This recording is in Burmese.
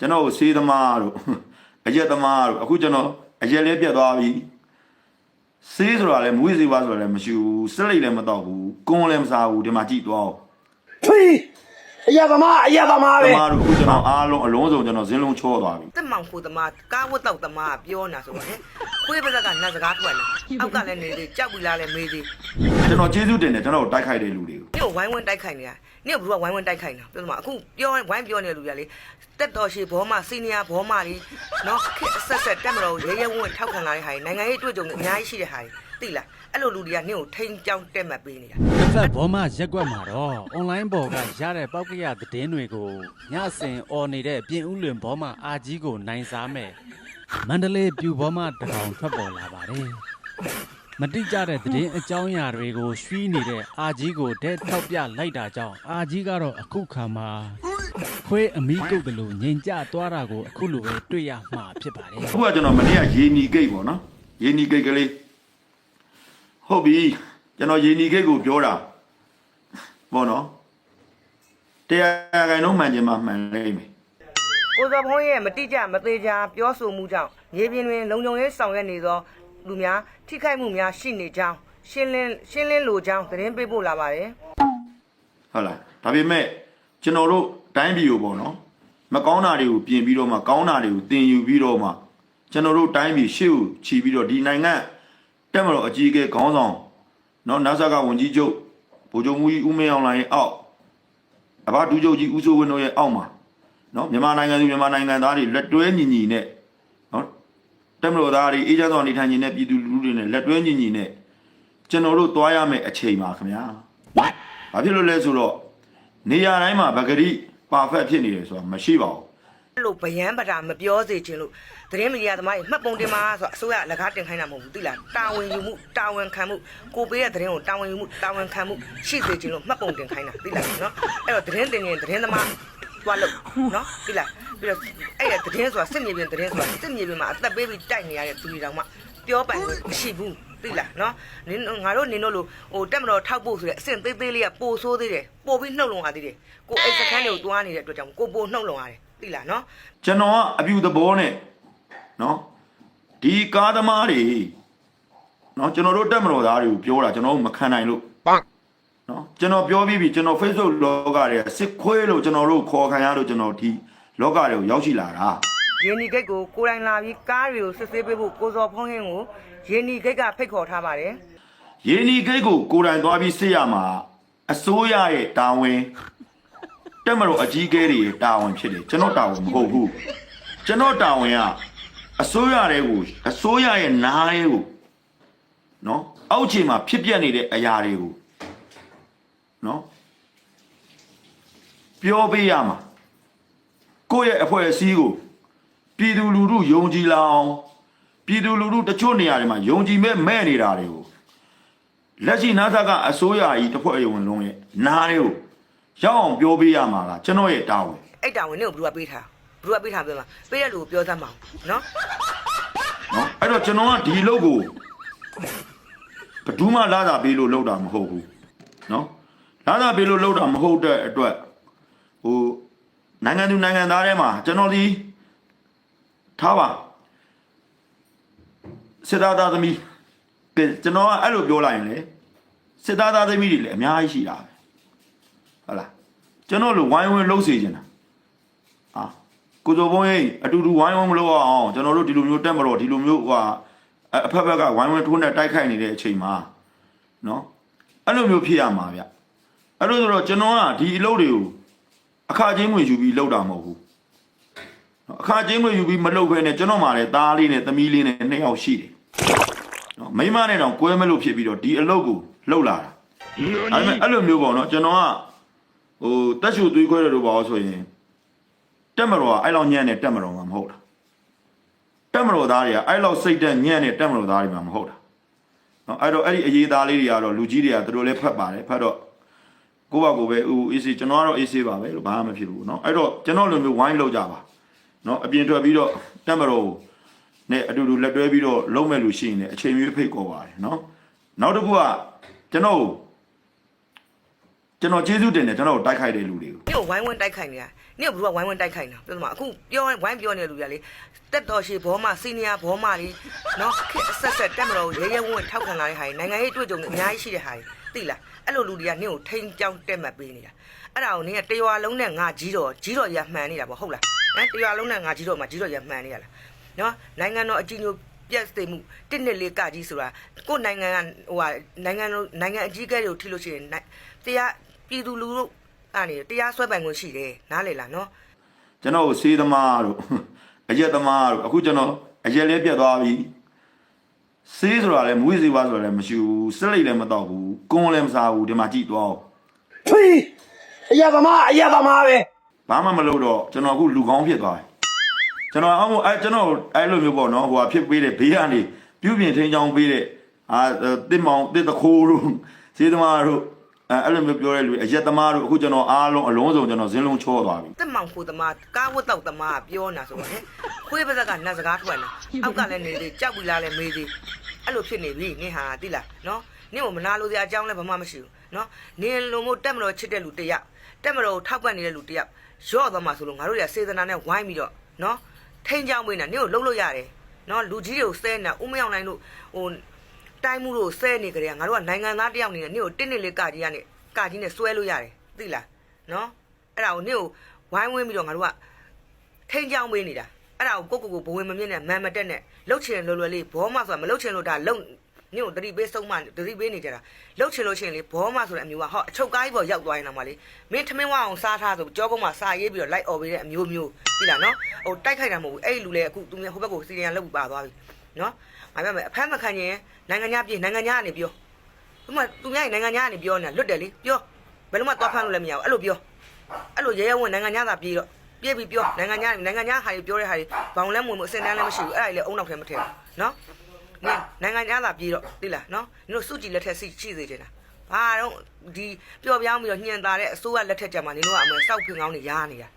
ကျွန်တော်ကိုစေးသမားတို့အရက်သမားတို့အခုကျွန်တော်အရက်လေးပြတ်သွားပြီစေးဆိုတာလည်းမူဝေးစေးပါဆိုတာလည်းမရှိဘူးစလိတ်လည်းမတော့ဘူးကွန်းလည်းမစားဘူးဒီမှာကြည့်သွားအောင်ထွေးအရာသမားအရာသမားသပဲမားတို့အခုကျွန်တော်အားလုံးအလုံးစုံကျွန်တော်ဇင်းလုံးချောသွားပြီတက်မောင်ကိုသမားကားဝတ်တော့သမားပြောနေတာဆိုတော့ဟဲ့ခွေးပါးစက်ကနတ်စကားထွက်လာအောက်ကလည်းနေသေးကြောက်ပြီလားလည်းမေးသေးကျွန်တော်ကျေးဇူးတင်တယ်ကျွန်တော်ကိုတိုက်ခိုက်တဲ့လူတွေကိုနင့်ကိုဝိုင်းဝန်းတိုက်ခိုက်နေတာ နင့်ကိုဘယ်သူကဝိုင်းဝန်းတိုက်ခိုက်နေတာပြောသမားအခုပြောဝိုင်းပြောနေတဲ့လူတွေကလေတက်တော်ရှိဘောမစီနီယာဘောမလေးနော်ခက်ဆက်ဆက်တက်မတော်ရဲရဲဝံ့ဝံ့ထောက်ခံလာတဲ့ဟာတွေနိုင်ငံရေးတွေ့ကြုံနေအများကြီးရှိတဲ့ဟာတွေသိလားအဲ့လိုလူတွေကနင့်ကိုထိန်းကြောင်းတက်မှတ်ပေးနေတာတစ်ဖက်ဘောမရက်ကွက်မှာတော့ online ပေါ်ကရတဲ့ပောက်ကရသတင်းတွေကိုညစဉ်អော်နေတဲ့ပြင်ဦးလွင်ဘောမအာကြီးကိုနိုင်စားမဲ့မန္တလေးပြူဘောမတကောင်ထွက်ပေါ်လာပါတယ် မတိကျတဲ့သတင်းအကြောင်းအရာတွေကိုရွှီးနေတဲ့အာကြီးကိုတဲ့ထောက်ပြလိုက်တာကြောင့်အာကြီးကတော့အခုခါမှာခွေးအမီးကုတ်တယ်လို့ငြိမ်ကြသွားတာကိုအခုလိုပဲတွေ့ရမှာဖြစ်ပါတယ်အခုကကျွန်တော်မနေ့ကရေနီဂိတ်ပေါ့နော်ရေနီဂိတ်ကလေးဟုတ်ပြီကျွန်တော်ရေနီဂိတ်ကိုပြောတာပေါ့နော်တရားခိုင်လုံးမှန်ချင်မှမှန်လိမ့်မယ်ကိုစော်ဘုန်းရဲ့မတိကျမသေးချာပြောဆိုမှုကြောင့်မြေပြင်တွင်လုံခြုံရေးဆောင်ရွက်နေသော လူများထိခိုက်မှုများရှိနေကြောင်းရှင်းလင်းရှင်းလင်းလိုကြောင်းသတင်းပေးပို့လာပါတယ်ဟုတ်လားဒါပေမဲ့ကျွန်တော်တို့တိုင်းပြည်ကိုပေါ့နော်မကောင်းတာတွေကိုပြင်ပြီးတော့မှကောင်းတာတွေကိုတင်ယူပြီးတော့မှကျွန်တော်တို့တိုင်းပြည်ရှေ့ကိုခြီးပြီးတော့ဒီနိုင်ငံတက်မတော်အကြီးအကဲခေါင်းဆောင်နော်နာဆာကဝန်ကြီးချုပ်ဗိုလ်ချုပ်မူကြီးဦးမင်းအောင်လှိုင်ရဲ့အောက်အဘဒူးချုပ်ကြီးဦးစိုးဝင်းတို့ရဲ့အောက်မှာနော်မြန်မာနိုင်ငံသူမြန်မာနိုင်ငံသားတွေလက်တွဲညီညီနဲ့နော် တက်မတော်သားတွေအေးချမ်းစွာနေထိုင်နေတဲ့ပြည်သူလူထုတွေနဲ့လက်တွဲညီညီနဲ့ကျွန်တော်တို့သွားရမယ့်အချိန်ပါခင်ဗျာဘာဖြစ်လို့လဲဆိုတော့နေရာတိုင်းမှာဗဂရိပါဖက်ဖြစ်နေတယ်ဆိုတာမရှိပါဘူးအဲ့လိုဗျမ်းပတာမပြောစေချင်လို့သတင်းမီဒီယာသမားတွေမှတ်ပုံတင်မှာဆိုတော့အစိုးရလက်ကားတင်ခိုင်းတာမဟုတ်ဘူးသိလားတာဝန်ယူမှုတာဝန်ခံမှုကိုပေးတဲ့သတင်းကိုတာဝန်ယူမှုတာဝန်ခံမှုရှိစေချင်လို့မှတ်ပုံတင်ခိုင်းတာသိလားနော်အဲ့တော့သတင်းတင်ရင်သတင်းသမားသွားလို့နော်သိလား ပြီးတော့အဲ့ရသတင်းဆိုတာစစ်မြေပြင်သတင်းဆိုတာစစ်မြေပြင်မှာအသက်ပေးပြီးတိုက်နေရတဲ့သူတွေတောင်မှပြောပိုင်လို့မရှိဘူးသိလားနော်နင်ငါတို့နင်တို့လိုဟိုတက်မတော်ထောက်ဖို့ဆိုတဲ့အဆင့်သေးသေးလေးကပိုဆိုးသေးတယ်ပိုပြီးနှုတ်လုံရသေးတယ်ကိုအိတ်စခန်းတွေကိုတွားနေတဲ့အတွက်ကြောင့်ကိုပိုနှုတ်လုံရတယ်သိလားနော်ကျွန်တော်ကအပြူသဘောနဲ့နော်ဒီကားသမားတွေနော်ကျွန်တော်တို့တက်မတော်သားတွေကိုပြောတာကျွန်တော်တို့မခံနိုင်လို့နော်ကျွန်တော်ပြောပြီးပြီကျွန်တော် Facebook လောကတွေကစစ်ခွေးလို့ကျွန်တော်တို့ခေါ်ခံရလို့ကျွန်တော်ဒီ လောကတွေကိုရောက်ရှိလာတာရေနီဂိတ်ကိုကိုယ်တိုင်လာပြီးကားတွေကိုစစ်ဆေးပေးဖို့ကိုစော်ဖုံးဟင်းကိုရေနီဂိတ်ကဖိတ်ခေါ်ထားပါတယ်ရင်းဒီဂိတ်ကိုကိုယ်တိုင်သွားပြီးစစ်ရမှာအစိုးရရဲ့တာဝန်တက်မတော်အကြီးအကဲတွေရဲ့တာဝန်ဖြစ်တယ်ကျွန်တော်တာဝန်မဟုတ်ဘူးကျွန်တော်တာဝန်ကအစိုးရတွေကိုအစိုးရရဲ့နားတွေကိုနော်အောက်ခြေမှာဖြစ်ပျက်နေတဲ့အရာတွေကိုနော်ပြောပေးရမှာ ကိုယ့်ရဲ့အဖွဲ့အစည်းကိုပြည်သူလူထုယုံကြည်လာအောင်ပြည်သူလူထုတချို့နေရာတွေမှာယုံကြည်မဲ့မဲ့နေတာတွေကိုလက်ရှိနာသကအစိုးရကြီးတစ်ဖွဲ့အဝင်လုံးရဲ့နားလေးကိုရောက်အောင်ပြောပေးရမှာကကျွန်တော်ရဲ့တာဝန်အဲ့တာဝန်နဲ့ကိုဘယ်သူကပေးထားဘယ်သူကပေးထားပြောမှာပေးတဲ့လူကိုပြောသမ်းပါအောင်နော်နော်အဲ့တော့ကျွန်တော်ကဒီလုပ်ကိုဘယ်သူမှလာတာပေးလို့လုပ်တာမဟုတ်ဘူးနော်လာတာပေးလို့လုပ်တာမဟုတ်တဲ့အတွက်ဟို နိုင်ငံသူနိုင်ငံသားတွေမှာကျွန်တော်ဒီထားပါစစ်သားသားသမီးကဲကျွန်တော်ကအဲ့လိုပြောလိုက်ရင်လေစစ်သားသားသမီးတွေလည်းအများကြီးရှိတာပဲဟုတ်လားကျွန်တော်လိုဝိုင်းဝန်းလှုပ်စေချင်တာအာကိုစိုးဘုံရေးအတူတူဝိုင်းဝန်းမလို့အောင်ကျွန်တော်တို့ဒီလိုမျိုးတက်မလို့ဒီလိုမျိုးဟိုအအဖက်ဖက်ကဝိုင်းဝန်းထိုးနဲ့တိုက်ခိုက်နေတဲ့အချိန်မှာနော်အဲ့လိုမျိုးဖြစ်ရမှာဗျအဲ့လိုဆိုတော့ကျွန်တော်ကဒီအလုပ်တွေကို အခါချင်းဝင်ယူပြီးလုပ်တာမဟုတ်ဘူးနော်အခါချင်းဝင်ယူပြီးမလုပ်ဘဲနဲ့ကျွန်တော်မှလည်းသားလေးနဲ့သမီးလေးနဲ့နှစ်ယောက်ရှိတယ်နော်မိန်းမနဲ့တော့ကွဲမလို့ဖြစ်ပြီးတော့ဒီအလုပ်ကိုလုပ်လာတာအဲ့မဲ့အဲ့လိုမျိုးပေါ့နော်ကျွန်တော်ကဟိုတက်ရှူသွေးခွဲတယ်လို့ပါလို့ဆိုရင်တက်မတော်ကအဲ့လောက်ညံ့တဲ့တက်မတော်မှာမဟုတ်တာတက်မတော်သားတွေကအဲ့လောက်စိတ်တက်ညံ့တဲ့တက်မတော်သားတွေမှာမဟုတ်တာနော်အဲ့တော့အဲ့ဒီအရေးသားလေးတွေကတော့လူကြီးတွေကသူတို့လည်းဖတ်ပါတယ်ဖတ်တော့ ကိုယ့်ဘာကိုယ်ပဲဦးအေးစေကျွန်တော်ကတော့အေးစေပါပဲလို့ဘာမှမဖြစ်ဘူးเนาะအဲ့တော့ကျွန်တော်လိုမျိုးဝိုင်းလောက်ကြပါเนาะအပြင်ထွက်ပြီးတော့တက်မတော်နဲ့အတူတူလက်တွဲပြီးတော့လုံးမဲ့လူရှိရင်လည်းအချိန်မျိုးဖိတ်ခေါ်ပါတယ်เนาะနောက်တစ်ခုကကျွန်တော် ကျွန်တော်ကျေးဇူးတင်တယ်ကျွန်တော်တို့တိုက်ခိုက်တဲ့လူတွေကို နင့်ကိုဝိုင်းဝန်းတိုက်ခိုက်နေတာနင့်ကိုဘယ်သူကဝိုင်းဝန်းတိုက်ခိုက်နေတာပြောသမားအခုပြောဝိုင်းပြောနေတဲ့လူတွေကလေတက်တော်ရှိဘောမစီနီယာဘောမလေးနော်ခက်အဆက်ဆက်တက်မတော်ရဲရဲဝန်းဝန်းထောက်ခံလာတဲ့ဟာတွေနိုင်ငံရေးတွေ့ကြုံနေအများကြီးရှိတဲ့ဟာတွေသိလား အဲ့လိုလူတွေကနင့်ကိုထိန်းကြောင်းတက်မှတ်ပေးနေတာအဲ့ဒါကိုနင်ကတရွာလုံးနဲ့ငါကြီးတော်ကြီးတော်ရမှန်နေတာပေါ့ဟုတ်လားဟမ်တရွာလုံးနဲ့ငါကြီးတော်မှာကြီးတော်ရမှန်နေရလားနော်နိုင်ငံတော်အကြီးညိုပြက်သိမှုတစ်နှစ်လေးကကြီးဆိုတာကိုယ်နိုင်ငံကဟိုဟာနိုင်ငံတော်နိုင်ငံအကြီးအကဲတွေကိုထိလို့ရှိရင်နိုင်တရားပြည်သူလူထုအဲ့နေတရားစွဲပိုင်ခွင့်ရှိတယ်နားလေလားနော်ကျွန်တော်ကိုစေးသမားတို့အရက်သမားတို့အခုကျွန်တော်အရက်လေးပြတ်သွားပြီ စေးဆိုတာလည်းမွေးစေးပါဆိုတာလည်းမရှိဘူးစက်လိတ်လည်းမတော့ဘူးကွန်းလည်းမစားဘူးဒီမှာကြည့်သွားအောင်ထွေးအရာသမားအရာသမားပဲဘာမှမလုပ်တော့ကျွန်တော်အခုလူကောင်းဖြစ်သွားတယ်ကျွန်တော်အောင်အဲကျွန်တော်အဲလိုမျိုးပေါ့နော်ဟိုဟာဖြစ်ပေးတဲ့ဘေးကနေပြုပြင်ထိန်းချောင်းပေးတဲ့အာတစ်မောင်တစ်တခိုးတို့စေးသမားတို့အဲအဲ့လိုမျိုးပြောတဲ့လူအရက်သမားတို့အခုကျွန်တော်အားလုံးအလုံးစုံကျွန်တော်ဇင်းလုံးချောသွားပြီတက်မောင်ဖို့သမားကားဝတ်တော့သမားကပြောနေတာဆိုတော့ဟဲ့ခွေးပါဇက်ကနတ်စကားထွက်လာအောက်ကလည်းနေသေးကြောက်ပြီလားလည်းမေးသေး အဲ့လိုဖြစ်နေပြီနင်ဟာသိလားနော်နင့်ကိုမနာလို့စရာအကြောင်းလည်းဘာမှမရှိဘူးနော်နင်လုံမို့တက်မတော်ချစ်တဲ့လူတစ်ယောက်တက်မတော်ကိုထောက်ပံ့နေတဲ့လူတစ်ယောက်ရော့သွားမှဆိုလို့ငါတို့ရစေတနာနဲ့ဝိုင်းပြီးတော့နော်ထိန်ကြောင်းမင်းနဲ့နင့်ကိုလှုပ်လို့ရတယ်နော်လူကြီးတွေကိုဆဲနေတာဦးမရောက်နိုင်လို့ဟိုတိုင်းမှုတို့ဆဲနေကြတယ်ငါတို့ကနိုင်ငံသားတစ်ယောက်နေနဲ့နင့်ကိုတင်းနေလေးကကြီးကနေကကြီးနဲ့ဆွဲလို့ရတယ်သိလားနော်အဲ့ဒါကိုနင့်ကိုဝိုင်းဝန်းပြီးတော့ငါတို့ကထိန်ကြောင်းပေးနေတာ အဲ့ဒါကိုကိုကိုကိုဘဝင်မမြင့်နဲ့မန်မတက်နဲ့လှုပ်ချင်လွယ်လွယ်လေးဘောမဆိုတာမလှုပ်ချင်လို့ဒါလှုပ်ညို့တတိပေးဆုံးမတတိပေးနေကြတာလှုပ်ချင်လို့ရှိရင်လေဘောမဆိုတဲ့အမျိုးကဟောအချုပ်ကားကြီးပေါ်ရောက်သွားရင်တော့မလေးမင်းထမင်းဝအောင်စားထားဆိုကြောကုန်းမှာစာရေးပြီးတော့လိုက်អော်ပေးတဲ့အမျိုးမျိုးပြီလားနော်ဟိုတိုက်ခိုက်တာမဟုတ်ဘူးအဲ့ဒီလူလေအခုသူများဟိုဘက်ကိုစီရီယံလောက်ပြီးပါသွားပြီနော်ငါပြောမယ်အဖမ်းမခံရင်နိုင်ငံခြားပြည်နိုင်ငံခြားကနေပြောသူမသူများနိုင်ငံခြားကနေပြောနေတာလွတ်တယ်လေပြောဘယ်လိုမှသွားဖမ်းလို့လည်းမရဘူးအဲ့လိုပြောအဲ့လိုရဲရဲဝင်နိုင်ငံခြားသာပြေးတော့ ပြေးပြီးပြောနိုင်ငံခြားနိုင်ငံခြားဟာတွေပြောတဲ့ဟာတွေဘောင်လဲမဝင်မအစင်တန်းလည်းမရှိဘူးအဲ့ဒါကြီးလည်းအုံနောက်ထဲမထည့်ဘူးနော်နင်နိုင်ငံခြားသာပြေးတော့သိလားနော်နင်တို့စုကြည်လက်ထက်ရှိရှိစေချင်တာဘာတော့ဒီပျော်ပြောင်းပြီးတော့ညှင်သာတဲ့အစိုးရလက်ထက်ကြမှာနင်တို့ကအမေစောက်ဖင်ကောင်းနေရားနေတာ